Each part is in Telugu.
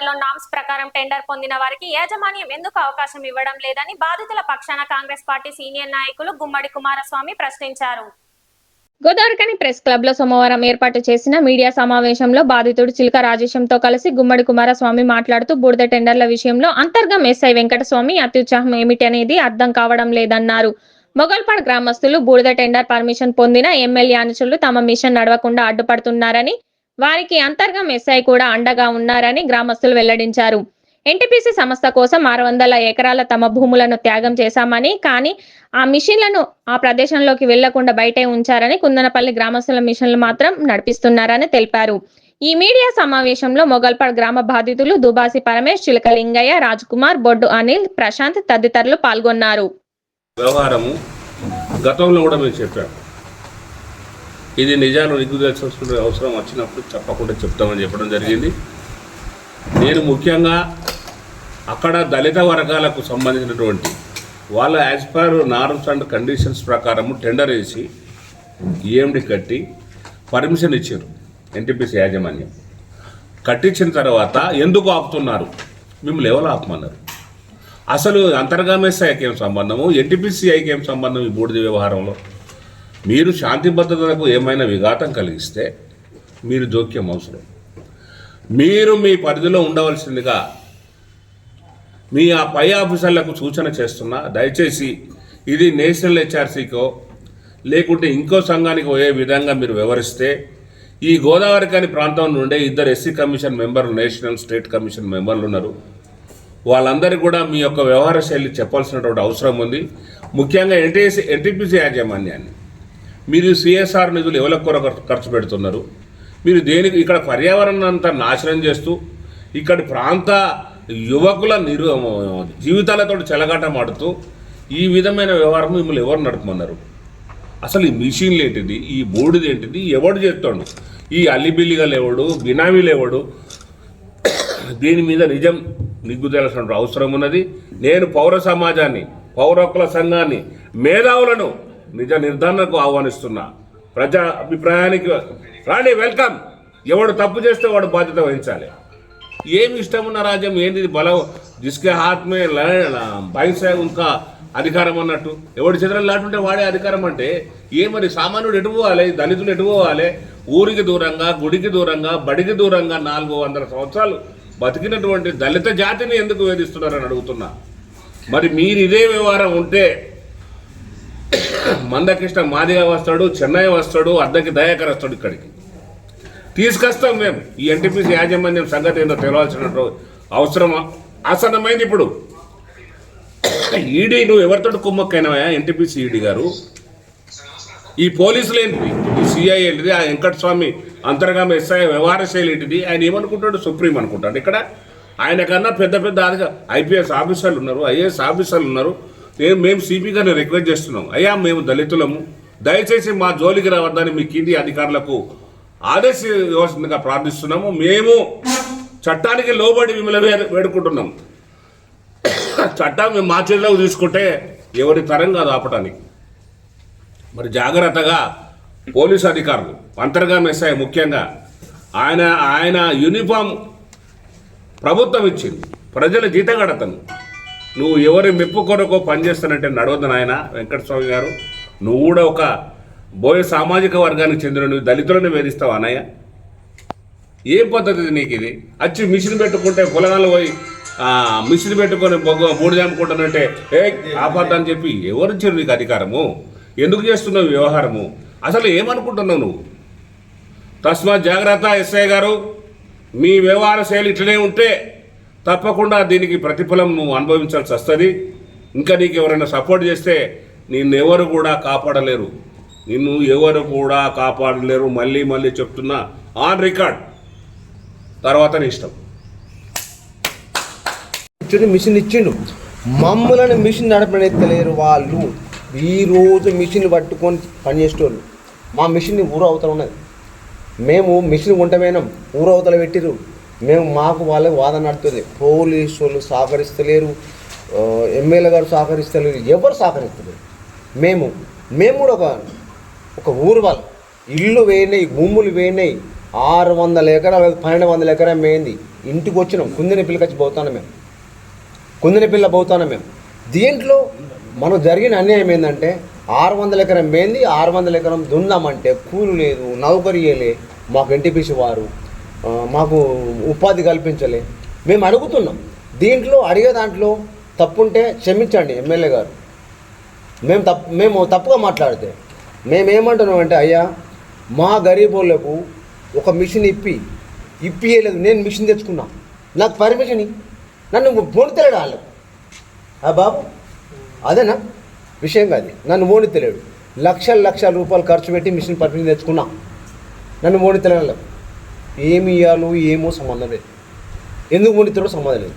టెండర్లో నామ్స్ ప్రకారం టెండర్ పొందిన వారికి యాజమాన్యం ఎందుకు అవకాశం ఇవ్వడం లేదని బాధితుల పక్షాన కాంగ్రెస్ పార్టీ సీనియర్ నాయకులు గుమ్మడి కుమారస్వామి ప్రశ్నించారు. గోదావరికని ప్రెస్ క్లబ్లో సోమవారం ఏర్పాటు చేసిన మీడియా సమావేశంలో బాధితుడు చిలక రాజేశంతో కలిసి గుమ్మడి కుమారస్వామి మాట్లాడుతూ బూడిద టెండర్ల విషయంలో అంతర్గం ఎస్ఐ వెంకటస్వామి అత్యుత్సాహం ఏమిటి అనేది అర్థం కావడం లేదన్నారు. మొగల్పాడ్ గ్రామస్తులు బూడిద టెండర్ పర్మిషన్ పొందిన ఎమ్మెల్యే అనుచరులు తమ మిషన్ నడవకుండా అడ్డుపడుతున్నారని వారికి అంతర్గం ఎస్ఐ కూడా అండగా ఉన్నారని గ్రామస్తులు వెల్లడించారు. ఎన్టీపీసీ సంస్థ కోసం ఆరు వందల ఎకరాల తమ భూములను త్యాగం చేశామని కానీ ఆ మిషన్లను ఆ ప్రదేశంలోకి వెళ్ళకుండా బయటే ఉంచారని కుందనపల్లి గ్రామస్తుల మిషన్లు మాత్రం నడిపిస్తున్నారని తెలిపారు. ఈ మీడియా సమావేశంలో మొగల్పాడ్ గ్రామ బాధితులు దుబాసి పరమేష్ చిలకలింగయ్య రాజ్ కుమార్ బొడ్డు అనిల్ ప్రశాంత్ తదితరులు పాల్గొన్నారు. గతంలో కూడా మేము చెప్పాము. ఇది నిజాలు నిగ్గు తెలుసుకునే అవసరం వచ్చినప్పుడు చెప్పకుండా చెప్తామని చెప్పడం జరిగింది. నేను ముఖ్యంగా అక్కడ దళిత వర్గాలకు సంబంధించినటువంటి వాళ్ళ as per norms and conditions ప్రకారము టెండర్ వేసి ఈఎండి కట్టి పర్మిషన్ ఇచ్చారు ఎన్టీపీసీ యాజమాన్యం. కట్టించిన తర్వాత ఎందుకు ఆపుతున్నారు? మిమ్మల్ని ఎవరు ఆపమన్నారు? అసలు అంతర్గామేశాయికి ఏం సంబంధము? ఎన్టీపీసీఐకి ఏం సంబంధం ఈ బూడిద వ్యవహారంలో? మీరు శాంతి భద్రతలకు ఏమైనా విఘాతం కలిగిస్తే మీరు జోక్యం అవసరం. మీరు మీ పరిధిలో ఉండవలసిందిగా మీ ఆ పై ఆఫీసర్లకు సూచన చేస్తున్నా దయచేసి ఇది నేషనల్ హెచ్ఆర్సీకో లేకుంటే ఇంకో సంఘానికి పోయే విధంగా మీరు వివరిస్తే ఈ గోదావరి కాని ప్రాంతం నుండే ఇద్దరు ఎస్సీ కమిషన్ మెంబర్లు నేషనల్ స్టేట్ కమిషన్ మెంబర్లు ఉన్నారు. వాళ్ళందరికీ కూడా మీ యొక్క వ్యవహార శైలి చెప్పాల్సినటువంటి అవసరం ఉంది. ముఖ్యంగా ఎన్టీసీ ఎన్టీపీసీ యాజమాన్యాన్ని. మీరు సిఎస్ఆర్ నిధులు ఎవరికి కొరకు ఖర్చు పెడుతున్నారు? మీరు దేనికి ఇక్కడ పర్యావరణం అంతా నాశనం చేస్తూ ఇక్కడి ప్రాంత యువకుల నిరు జీవితాలతో చెలగాటమాడుతూ ఈ విధమైన వ్యవహారం మిమ్మల్ని ఎవరు నడుపుమన్నారు? అసలు ఈ మిషన్లు ఏంటిది? ఈ బోర్డుది ఏంటిది? ఎవడు చేస్తాడు? ఈ అల్లిబిల్లిగలు ఎవడు? బినామీలు ఎవడు? దీని మీద నిజం నిగ్గు తెలసిన అవసరం ఉన్నది. నేను పౌర సమాజాన్ని పౌరకుల సంఘాన్ని మేధావులను నిజ నిర్ధారణకు ఆహ్వానిస్తున్నా. ప్రజా అభిప్రాయానికి రాండి వెల్కమ్. ఎవడు తప్పు చేస్తే వాడు బాధ్యత వహించాలి. ఏమి ఇష్టం ఉన్న రాజ్యం ఏంది బలం జిస్కే హాత్ మే ఇంకా అధికారం అన్నట్టు. ఎవడి చేతులు లాంటుంటే వాడే అధికారం అంటే ఏ మరి సామాన్యుడు ఎటు పోవాలి? దళితులు ఎటు పోవాలి? ఊరికి దూరంగా గుడికి దూరంగా బడికి దూరంగా నాలుగు వందల సంవత్సరాలు బతికినటువంటి దళిత జాతిని ఎందుకు వేధిస్తున్నారని అడుగుతున్నా. మరి మీరు ఇదే వ్యవహారం ఉంటే మందకృష్ణ మాదిగా వస్తాడు చెన్నై వస్తాడు అద్దకి దయాకర్ వస్తాడు ఇక్కడికి. తీసుకొస్తాం మేము. ఈ ఎన్టీపీసీ యాజమాన్యం సంగతి ఏందో తెలవాల్సిన అవసరం ఆసన్నమైంది ఇప్పుడు. ఈడీ నువ్వు ఎవరితో కుమ్మక్కైనవా ఎన్టీపీసీ ఈడీ గారు? ఈ పోలీసులు ఏంటిది? ఈ సిఐ ఏంటిది? ఆ వెంకటస్వామి అంతర్గామ ఎస్ఐ వ్యవహార శైలి ఏంటిది? ఆయన ఏమనుకుంటాడు? సుప్రీం అనుకుంటాడు. ఇక్కడ ఆయన కన్నా పెద్ద పెద్ద ఐపీఎస్ ఆఫీసర్లు ఉన్నారు ఐఏఎస్ ఆఫీసర్లు ఉన్నారు. నేను మేము సిపి గారిని రిక్వెస్ట్ చేస్తున్నాం. అయ్యా మేము దళితులము. దయచేసి మా జోలికి రావద్దని మీ కింది అధికారులకు ఆదేశించవలసిందిగా ప్రార్థిస్తున్నాము. మేము చట్టానికి లోబడి మిమ్మల్ని వేడుకుంటున్నాం. చట్టం మేము మా చేతిలోకి తీసుకుంటే ఎవరి తరం కాదు ఆపటానికి. మరి జాగ్రత్తగా పోలీసు అధికారులు అంతర్గా మెస్సాయి ముఖ్యంగా ఆయన ఆయన యూనిఫామ్ ప్రభుత్వం ఇచ్చింది. ప్రజల జీతగడతను నువ్వు ఎవరి మెప్పు కొరకు పనిచేస్తానంటే నడవద్దు నాయన. వెంకటస్వామి గారు నువ్వు కూడా ఒక బోయ సామాజిక వర్గానికి చెందిన నువ్వు దళితులను వేధిస్తావు అన్నయ్య? ఏ పద్ధతి నీకు ఇది? వచ్చి మిషన్ పెట్టుకుంటే పొలగాలు పోయి మిషన్ పెట్టుకొని బొగ్గ బూడిద అమ్ముకుంటానంటే ఏ ఆపద్దని చెప్పి ఎవరిచ్చారు నీకు అధికారము? ఎందుకు చేస్తున్నావు వ్యవహారము? అసలు ఏమనుకుంటున్నావు నువ్వు? తస్మా జాగ్రత్త ఎస్ఐ గారు మీ వ్యవహార శైలి ఇట్లనే ఉంటే తప్పకుండా దీనికి ప్రతిఫలం నువ్వు అనుభవించాల్సి వస్తుంది. ఇంకా నీకు ఎవరైనా సపోర్ట్ చేస్తే నిన్ను ఎవరు కూడా కాపాడలేరు. నిన్ను ఎవరు కూడా కాపాడలేరు. మళ్ళీ మళ్ళీ చెప్తున్నా ఆన్ రికార్డ్. తర్వాత నీ ఇష్టం. ఇచ్చింది మిషన్ ఇచ్చిండు. మమ్మల్ని మిషన్ నడపనెత్తలేరు వాళ్ళు. ఈ రోజు మిషన్ పట్టుకొని పనిచేసేటోళ్ళు మా మిషన్ ఊరు అవతల ఉన్నది. మేము మిషన్ కొంటమేనాం ఊరు అవతల పెట్టిరు మేము మాకు వాళ్ళకి వాదన నడుతుంది పోలీసు వాళ్ళు సహకరిస్తలేరు ఎమ్మెల్యే గారు సహకరిస్తలేరు ఎవరు సహకరిస్తలేరు. మేము మేము కూడా ఒక ఒక ఊరు వాళ్ళు. ఇల్లు వేయినాయి భూములు వేయినాయి ఆరు వందల ఎకరాలు పన్నెండు వందల ఎకరా మేయింది. ఇంటికి వచ్చినాం. కుందిన పిల్లకచ్చి పోతాను మేము. కుందిన పిల్ల పోతాను మేము. దీంట్లో మనకు జరిగిన అన్యాయం ఏంటంటే ఆరు వందల ఎకరం మేంది ఆరు వందల ఎకరం దున్నామంటే కూలు లేదు నౌకరియలే మాకు ఎన్టీపీసీ వారు మాకు ఉపాధి కల్పించలే. మేము అడుగుతున్నాం. దీంట్లో అడిగే దాంట్లో తప్పుంటే క్షమించండి ఎమ్మెల్యే గారు. మేము తప్పు మేము తప్పుగా మాట్లాడితే. మేమేమంటున్నాం అంటే అయ్యా మా గరీబోళ్ళకు ఒక మిషన్ ఇప్పి ఇప్పియలేదు. నేను మిషన్ తెచ్చుకున్నా. నాకు పర్మిషన్ నన్ను పోనితలేడు వాళ్ళు. ఆ బాబు అదేనా? విషయం కాదు నన్ను మోనితలేడు లక్షల లక్షల రూపాయలు ఖర్చు పెట్టి మిషన్ పర్మిషన్ తెచ్చుకున్నా. నన్ను మోనితలేడు ఏమి ఇవ్వాలో ఏమో సంబంధం లేదు. ఎందుకు మోనితడో సంబంధం లేదు.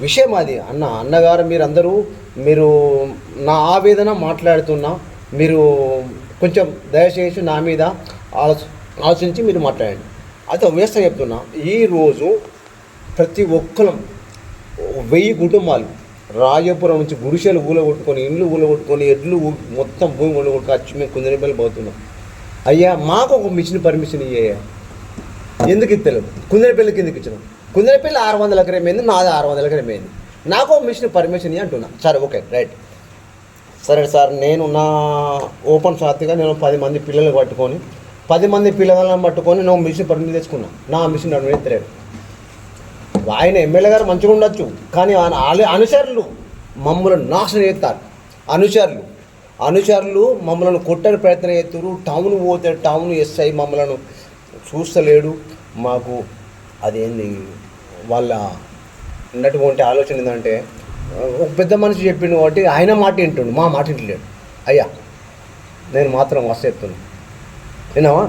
విషయం అది. అన్న అన్నగారు మీరు అందరూ మీరు నా ఆవేదన మాట్లాడుతున్నా మీరు కొంచెం దయచేసి నా మీద ఆలోచ ఆలోచించి మీరు మాట్లాడండి. అయితే వేస్తా చెప్తున్నా. ఈరోజు ప్రతి ఒక్కరం వెయ్యి కుటుంబాలు రాజపురం నుంచి గుడిసెలు ఊలగొట్టుకొని ఇండ్లు ఊలగొట్టుకొని ఎడ్లు మొత్తం భూమి ఊలగొట్టుకొని వచ్చి మేము కుందరిపల్లి పోతున్నాం. అయ్యా మాకు ఒక మిషన్ పర్మిషన్ ఇయ్యా ఎందుకు ఇస్తలేదు? కుందరపల్లికి ఎందుకు ఇచ్చినాం. కుందరపల్లి ఆరు వందల ఎకరం అయింది నాది ఆరు వందల ఎకరం అయింది నాకు మిషన్ పర్మిషన్ ఇయ్యి అంటున్నా. సరే ఓకే రైట్. సరే సార్ నేను నా ఓపెన్ షాత్గా నేను పది మంది పిల్లలు పట్టుకొని పది మంది పిల్లలను పట్టుకొని నేను మిషన్ పర్మిషన్ తెచ్చుకున్నా. నా మిషన్ నన్ను ఆయన ఎమ్మెల్యే గారు మంచిగా ఉండొచ్చు కానీ ఆయన అనుచరులు మమ్మల్ని నాశనం చేస్తారు. అనుచరులు. అనుచరులు మమ్మల్ని కొట్టని ప్రయత్నం చేస్తారు టౌన్ పోతే టౌన్ ఎస్ఐ మమ్మల్ని చూస్తలేడు. మాకు అదేంది? వాళ్ళ ఉన్నటువంటి ఆలోచన ఏంటంటే ఒక పెద్ద మనిషి చెప్పిండు కాబట్టి ఆయన మాట వింటుండు మా మాట వింటలేడు అయ్యా నేను మాత్రం మస్తు చెప్తున్నాను విన్నావా?